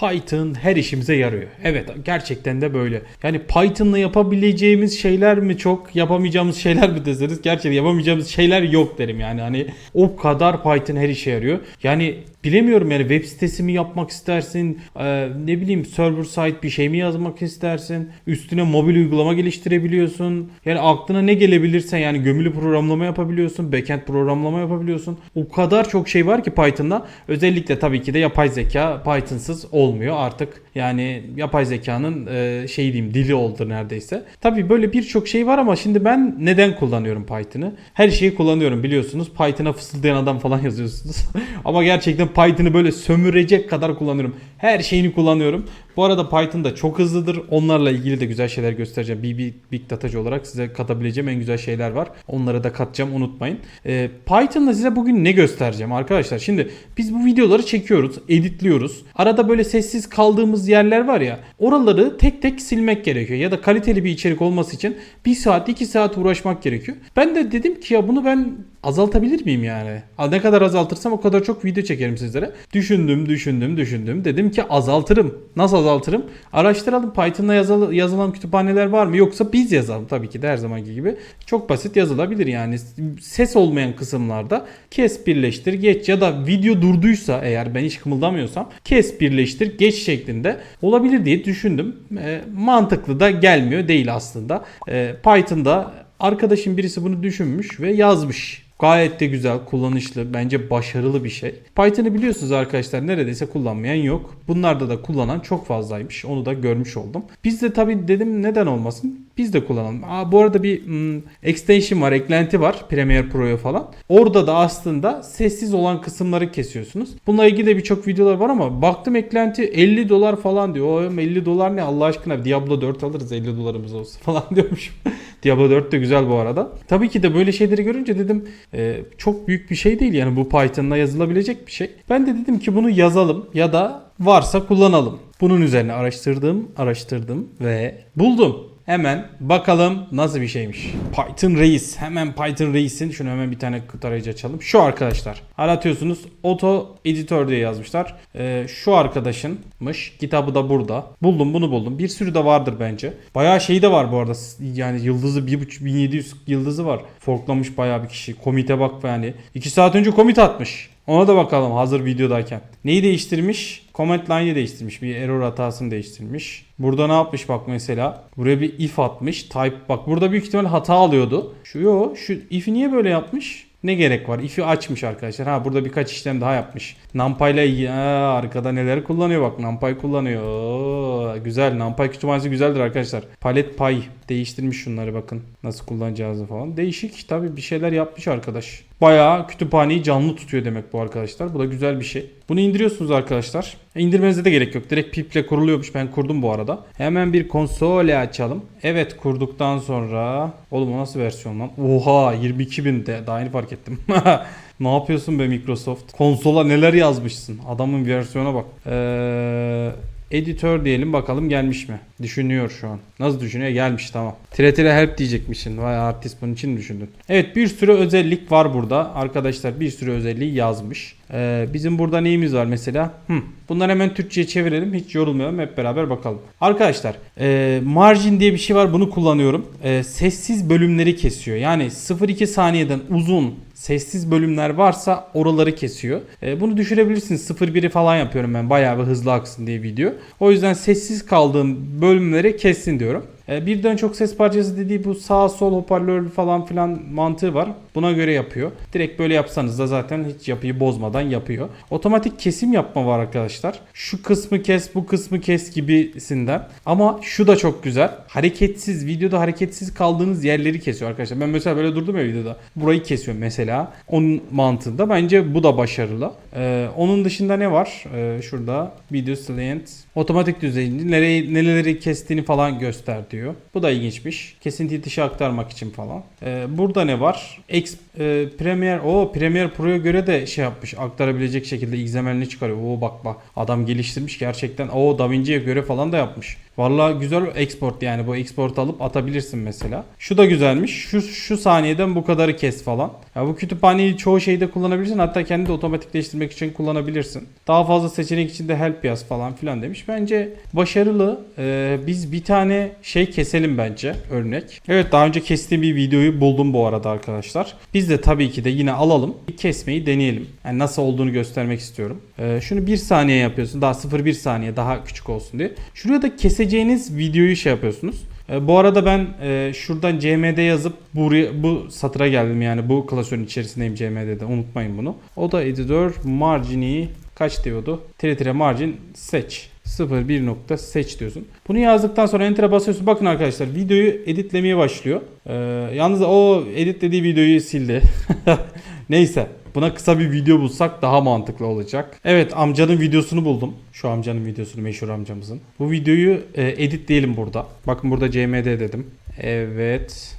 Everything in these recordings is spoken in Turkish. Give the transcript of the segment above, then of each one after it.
Python her işimize yarıyor. Evet gerçekten de böyle. Yani Python'la yapabileceğimiz şeyler mi çok, yapamayacağımız şeyler mi deseniz gerçekten yapamayacağımız şeyler yok derim yani. Hani o kadar Python her işe yarıyor. Yani bilemiyorum yani web sitesi mi yapmak istersin, e, ne bileyim server side bir şey mi yazmak istersin, üstüne mobil uygulama geliştirebiliyorsun. Yani aklına ne gelebilirse yani gömülü programlama yapabiliyorsun, backend programlama yapabiliyorsun. O kadar çok şey var ki Python'da. Özellikle tabii ki de yapay zeka Python'sız olmuyor artık. Yani yapay zekanın e, şey diyeyim dili oldu neredeyse. Tabii böyle birçok şey var ama şimdi ben neden kullanıyorum Python'ı? Her şeyi kullanıyorum biliyorsunuz. Python'a fısıldayan adam falan yazıyorsunuz. ama gerçekten Python'ı böyle sömürecek kadar kullanıyorum. Her şeyini kullanıyorum. Bu arada Python da çok hızlıdır. Onlarla ilgili de güzel şeyler göstereceğim. Bir, bir Big Data'cı olarak size katabileceğim en güzel şeyler var. Onları da katacağım unutmayın. Ee, Python'da size bugün ne göstereceğim arkadaşlar? Şimdi biz bu videoları çekiyoruz, editliyoruz. Arada böyle sessiz kaldığımız yerler var ya. Oraları tek tek silmek gerekiyor. Ya da kaliteli bir içerik olması için 1 saat 2 saat uğraşmak gerekiyor. Ben de dedim ki ya bunu ben azaltabilir miyim yani? Ne kadar azaltırsam o kadar çok video çekerim sizlere. Düşündüm, düşündüm, düşündüm. Dedim ki azaltırım. Nasıl azaltırım? Araştıralım. Python'la yazılı, yazılan kütüphaneler var mı? Yoksa biz yazalım tabii ki de her zamanki gibi. Çok basit yazılabilir yani. Ses olmayan kısımlarda kes birleştir geç ya da video durduysa eğer ben hiç kımıldamıyorsam kes birleştir geç şeklinde olabilir diye düşündüm. E, mantıklı da gelmiyor değil aslında. E, Python'da arkadaşım birisi bunu düşünmüş ve yazmış. Gayet de güzel, kullanışlı, bence başarılı bir şey. Python'ı biliyorsunuz arkadaşlar neredeyse kullanmayan yok. Bunlarda da kullanan çok fazlaymış. Onu da görmüş oldum. Biz de tabii dedim neden olmasın? Biz de kullanalım. Aa, bu arada bir hmm, extension var, eklenti var Premiere Pro'ya falan. Orada da aslında sessiz olan kısımları kesiyorsunuz. Bununla ilgili de birçok videolar var ama baktım eklenti 50 dolar falan diyor. O 50 dolar ne Allah aşkına Diablo 4 alırız 50 dolarımız olsun falan diyormuşum. Diablo 4 de güzel bu arada. Tabii ki de böyle şeyleri görünce dedim e, çok büyük bir şey değil yani bu Python'la yazılabilecek bir şey. Ben de dedim ki bunu yazalım ya da varsa kullanalım. Bunun üzerine araştırdım, araştırdım ve buldum. Hemen bakalım nasıl bir şeymiş. Python Reis. Hemen Python Reis'in şunu hemen bir tane tarayıcı açalım. Şu arkadaşlar. Aratıyorsunuz. Auto Editor diye yazmışlar. Ee, şu arkadaşınmış. Kitabı da burada. Buldum bunu buldum. Bir sürü de vardır bence. Bayağı şey de var bu arada. Yani yıldızı 1.5 1700 yıldızı var. Forklamış bayağı bir kişi. Komite bak yani. 2 saat önce komite atmış. Ona da bakalım hazır videodayken. Neyi değiştirmiş? Comment line'i değiştirmiş. Bir error hatasını değiştirmiş. Burada ne yapmış bak mesela. Buraya bir if atmış. Type bak burada büyük ihtimal hata alıyordu. Şu yo şu if'i niye böyle yapmış? Ne gerek var? If'i açmış arkadaşlar. Ha burada birkaç işlem daha yapmış. NumPy ile Aa, arkada neler kullanıyor bak. NumPy kullanıyor. Oo, güzel. NumPy kütüphanesi güzeldir arkadaşlar. Palet Py değiştirmiş şunları bakın. Nasıl kullanacağınızı falan. Değişik tabii bir şeyler yapmış arkadaş. Bayağı kütüphaneyi canlı tutuyor demek bu arkadaşlar. Bu da güzel bir şey. Bunu indiriyorsunuz arkadaşlar. E, indirmenize de gerek yok. Direkt piple kuruluyormuş. Ben kurdum bu arada. Hemen bir konsole açalım. Evet kurduktan sonra... Oğlum o nasıl versiyon lan? Oha 22.000 de. Daha yeni fark ettim. ne yapıyorsun be Microsoft? Konsola neler yazmışsın? Adamın versiyona bak. Eee... Editör diyelim bakalım gelmiş mi? Düşünüyor şu an. Nasıl düşünüyor? Gelmiş tamam. Tire tire help diyecekmişsin. Vay artist bunun için mi düşündün? Evet bir sürü özellik var burada. Arkadaşlar bir sürü özelliği yazmış. Ee, bizim burada neyimiz var mesela? Hmm. Bunları hemen Türkçe'ye çevirelim. Hiç yorulmayalım. Hep beraber bakalım. Arkadaşlar e, margin diye bir şey var. Bunu kullanıyorum. E, sessiz bölümleri kesiyor. Yani 0-2 saniyeden uzun sessiz bölümler varsa oraları kesiyor. E, bunu düşürebilirsiniz. 0-1'i falan yapıyorum ben. Bayağı bir hızlı aksın diye video. O yüzden sessiz kaldığım bölümleri kessin diyorum. E, birden çok ses parçası dediği bu sağ sol hoparlör falan filan mantığı var. Buna göre yapıyor. Direkt böyle yapsanız da zaten hiç yapıyı bozmadan yapıyor. Otomatik kesim yapma var arkadaşlar. Şu kısmı kes, bu kısmı kes gibisinden. Ama şu da çok güzel. Hareketsiz, videoda hareketsiz kaldığınız yerleri kesiyor arkadaşlar. Ben mesela böyle durdum ya videoda. Burayı kesiyor mesela. Onun mantığında. Bence bu da başarılı. Ee, onun dışında ne var? Ee, şurada video silent. Otomatik düzeyinde nereyi, nereleri kestiğini falan göster diyor. Bu da ilginçmiş. Kesinti dışı aktarmak için falan. Ee, burada ne var? X, e, Premiere, o Premiere Pro'ya göre de şey yapmış. Aktarabilecek şekilde XML'ini çıkarıyor. Oo bak bak. Adam geliştirmiş gerçekten. O DaVinci'ye göre falan da yapmış. Vallahi güzel export yani bu export alıp atabilirsin mesela. Şu da güzelmiş. Şu şu saniyeden bu kadarı kes falan. Ya bu kütüphaneyi çoğu şeyde kullanabilirsin. Hatta kendi de otomatikleştirmek için kullanabilirsin. Daha fazla seçenek için de help yaz falan filan demiş. Bence başarılı. Ee, biz bir tane şey keselim bence örnek. Evet daha önce kestiğim bir videoyu buldum bu arada arkadaşlar. Biz de tabii ki de yine alalım. Bir kesmeyi deneyelim. Yani nasıl olduğunu göstermek istiyorum. Ee, şunu bir saniye yapıyorsun. Daha 0,1 saniye daha küçük olsun diye. Şuraya da keseceğiniz videoyu şey yapıyorsunuz. E, Bu arada ben e, şuradan CMD yazıp buraya, bu satıra geldim yani bu klasörün içerisindeyim CMD'de unutmayın bunu. O da editör margini kaç diyordu? Tire tire margin seç. 01 nokta seç diyorsun. Bunu yazdıktan sonra enter'a basıyorsun. Bakın arkadaşlar videoyu editlemeye başlıyor. E, yalnız o editlediği videoyu sildi. Neyse buna kısa bir video bulsak daha mantıklı olacak. Evet amcanın videosunu buldum. Şu amcanın videosunu meşhur amcamızın. Bu videoyu e, editleyelim burada. Bakın burada CMD dedim. Evet.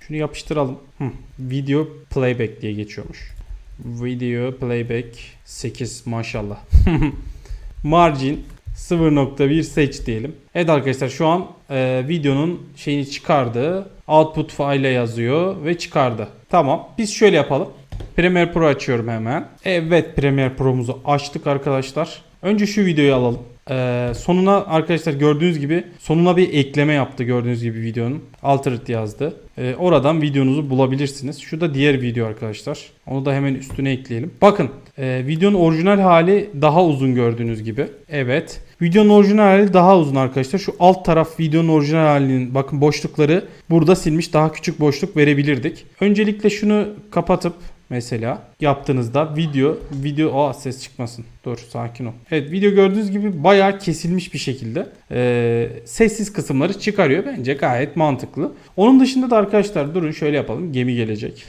Şunu yapıştıralım. Hı. Video playback diye geçiyormuş. Video playback 8 maşallah. Margin 0.1 seç diyelim. Evet arkadaşlar şu an e, videonun şeyini çıkardı. Output file yazıyor ve çıkardı. Tamam. Biz şöyle yapalım. Premiere Pro açıyorum hemen. Evet Premiere Pro'muzu açtık arkadaşlar. Önce şu videoyu alalım. Ee, sonuna arkadaşlar gördüğünüz gibi sonuna bir ekleme yaptı gördüğünüz gibi videonun. Alternate yazdı. Ee, oradan videonuzu bulabilirsiniz. Şu da diğer video arkadaşlar. Onu da hemen üstüne ekleyelim. Bakın e, videonun orijinal hali daha uzun gördüğünüz gibi. Evet. Videonun orijinal hali daha uzun arkadaşlar. Şu alt taraf videonun orijinal halinin bakın boşlukları burada silmiş. Daha küçük boşluk verebilirdik. Öncelikle şunu kapatıp mesela yaptığınızda video video aa ses çıkmasın. Dur sakin ol. Evet video gördüğünüz gibi bayağı kesilmiş bir şekilde e, sessiz kısımları çıkarıyor. Bence gayet mantıklı. Onun dışında da arkadaşlar durun şöyle yapalım. Gemi gelecek.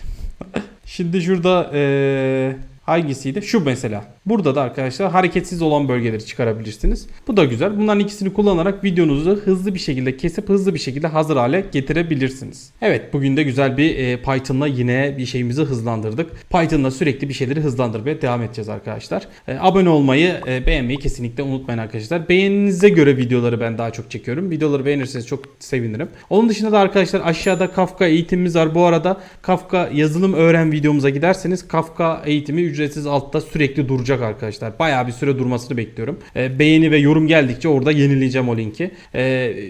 Şimdi şurada e, hangisiydi? Şu mesela. Burada da arkadaşlar hareketsiz olan bölgeleri çıkarabilirsiniz. Bu da güzel. Bunların ikisini kullanarak videonuzu hızlı bir şekilde kesip hızlı bir şekilde hazır hale getirebilirsiniz. Evet bugün de güzel bir e, Python'la yine bir şeyimizi hızlandırdık. Python'la sürekli bir şeyleri hızlandırmaya devam edeceğiz arkadaşlar. E, abone olmayı, e, beğenmeyi kesinlikle unutmayın arkadaşlar. Beğeninize göre videoları ben daha çok çekiyorum. Videoları beğenirseniz çok sevinirim. Onun dışında da arkadaşlar aşağıda Kafka eğitimimiz var. Bu arada Kafka yazılım öğren videomuza giderseniz Kafka eğitimi ücretsiz altta sürekli duracak arkadaşlar. Bayağı bir süre durmasını bekliyorum. E, beğeni ve yorum geldikçe orada yenileyeceğim o linki. E,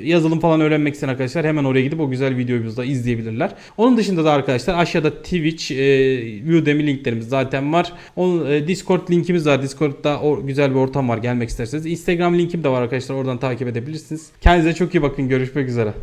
yazılım falan öğrenmek isteyen arkadaşlar hemen oraya gidip o güzel videomuzu da izleyebilirler. Onun dışında da arkadaşlar aşağıda Twitch, e, Udemy linklerimiz zaten var. Onun, e, Discord linkimiz var. Discord'da o güzel bir ortam var gelmek isterseniz. Instagram linkim de var arkadaşlar oradan takip edebilirsiniz. Kendinize çok iyi bakın. Görüşmek üzere.